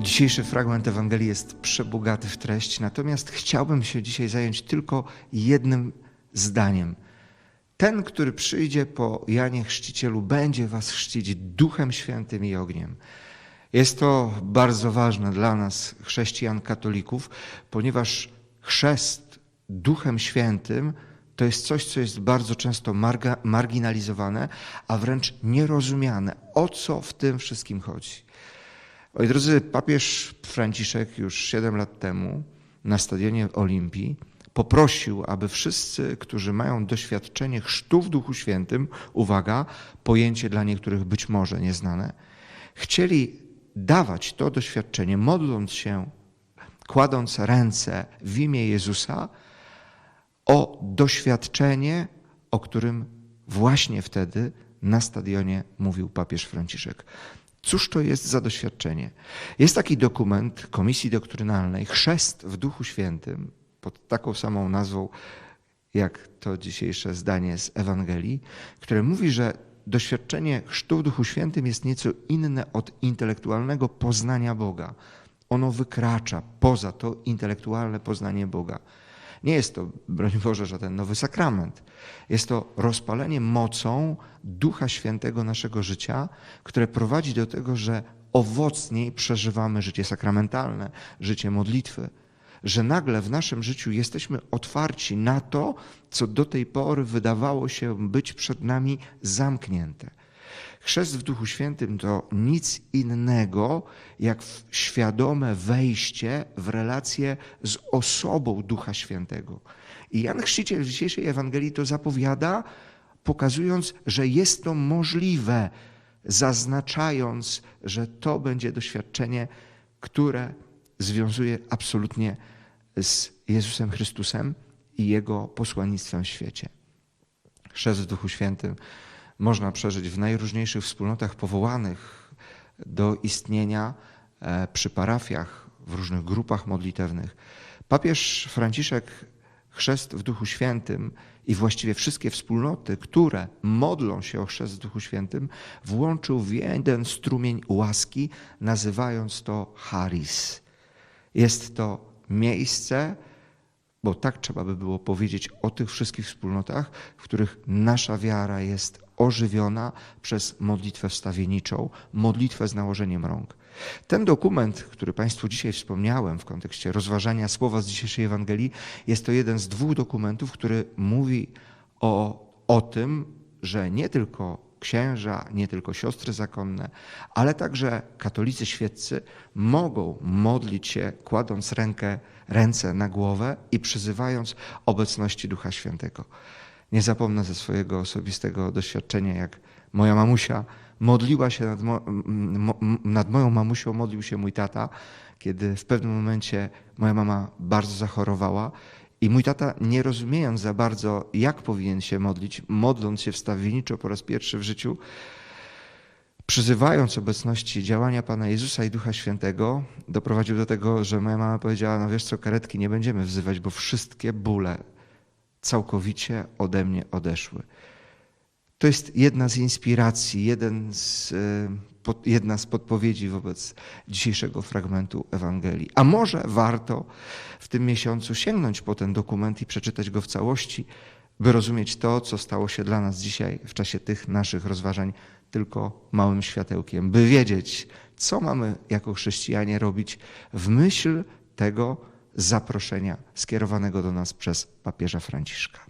Dzisiejszy fragment Ewangelii jest przebogaty w treść, natomiast chciałbym się dzisiaj zająć tylko jednym zdaniem. Ten, który przyjdzie po Janie Chrzcicielu, będzie was chrzcić Duchem Świętym i ogniem. Jest to bardzo ważne dla nas, chrześcijan katolików, ponieważ chrzest Duchem Świętym to jest coś, co jest bardzo często marga, marginalizowane, a wręcz nierozumiane. O co w tym wszystkim chodzi? Oj, drodzy, papież Franciszek już 7 lat temu na stadionie Olimpii poprosił, aby wszyscy, którzy mają doświadczenie chrztu w Duchu Świętym, uwaga, pojęcie dla niektórych być może nieznane, chcieli dawać to doświadczenie, modląc się, kładąc ręce w imię Jezusa, o doświadczenie, o którym właśnie wtedy na stadionie mówił papież Franciszek. Cóż to jest za doświadczenie? Jest taki dokument Komisji Doktrynalnej, Chrzest w Duchu Świętym, pod taką samą nazwą jak to dzisiejsze zdanie z Ewangelii, które mówi, że doświadczenie chrztu w Duchu Świętym jest nieco inne od intelektualnego poznania Boga. Ono wykracza poza to intelektualne poznanie Boga. Nie jest to, broń Boże, żaden nowy sakrament. Jest to rozpalenie mocą Ducha Świętego naszego życia, które prowadzi do tego, że owocniej przeżywamy życie sakramentalne, życie modlitwy. Że nagle w naszym życiu jesteśmy otwarci na to, co do tej pory wydawało się być przed nami zamknięte. Chrzest w Duchu Świętym to nic innego jak świadome wejście w relację z osobą Ducha Świętego. I Jan Chrzciciel w dzisiejszej Ewangelii to zapowiada, pokazując, że jest to możliwe, zaznaczając, że to będzie doświadczenie, które związuje absolutnie z Jezusem Chrystusem i Jego posłannictwem w świecie. Chrzest w Duchu Świętym można przeżyć w najróżniejszych wspólnotach powołanych do istnienia e, przy parafiach, w różnych grupach modlitewnych. Papież Franciszek chrzest w Duchu Świętym i właściwie wszystkie wspólnoty, które modlą się o chrzest w Duchu Świętym, włączył w jeden strumień łaski, nazywając to charis. Jest to miejsce, bo tak trzeba by było powiedzieć o tych wszystkich wspólnotach, w których nasza wiara jest ożywiona przez modlitwę wstawienniczą, modlitwę z nałożeniem rąk. Ten dokument, który Państwu dzisiaj wspomniałem w kontekście rozważania słowa z dzisiejszej Ewangelii, jest to jeden z dwóch dokumentów, który mówi o, o tym, że nie tylko księża, nie tylko siostry zakonne, ale także katolicy świeccy mogą modlić się, kładąc rękę, ręce na głowę i przyzywając obecności Ducha Świętego. Nie zapomnę ze swojego osobistego doświadczenia, jak moja mamusia modliła się nad, mo, nad moją mamusią, modlił się mój tata, kiedy w pewnym momencie moja mama bardzo zachorowała i mój tata, nie rozumiejąc za bardzo, jak powinien się modlić, modląc się wstawienniczo po raz pierwszy w życiu, przyzywając obecności działania Pana Jezusa i Ducha Świętego, doprowadził do tego, że moja mama powiedziała, no wiesz co, karetki nie będziemy wzywać, bo wszystkie bóle całkowicie ode mnie odeszły. To jest jedna z inspiracji, jeden z, e, jedna z podpowiedzi wobec dzisiejszego fragmentu Ewangelii. A może warto w tym miesiącu sięgnąć po ten dokument i przeczytać go w całości, by rozumieć to, co stało się dla nas dzisiaj w czasie tych naszych rozważań tylko małym światełkiem, by wiedzieć, co mamy jako chrześcijanie robić w myśl tego zaproszenia skierowanego do nas przez papieża Franciszka.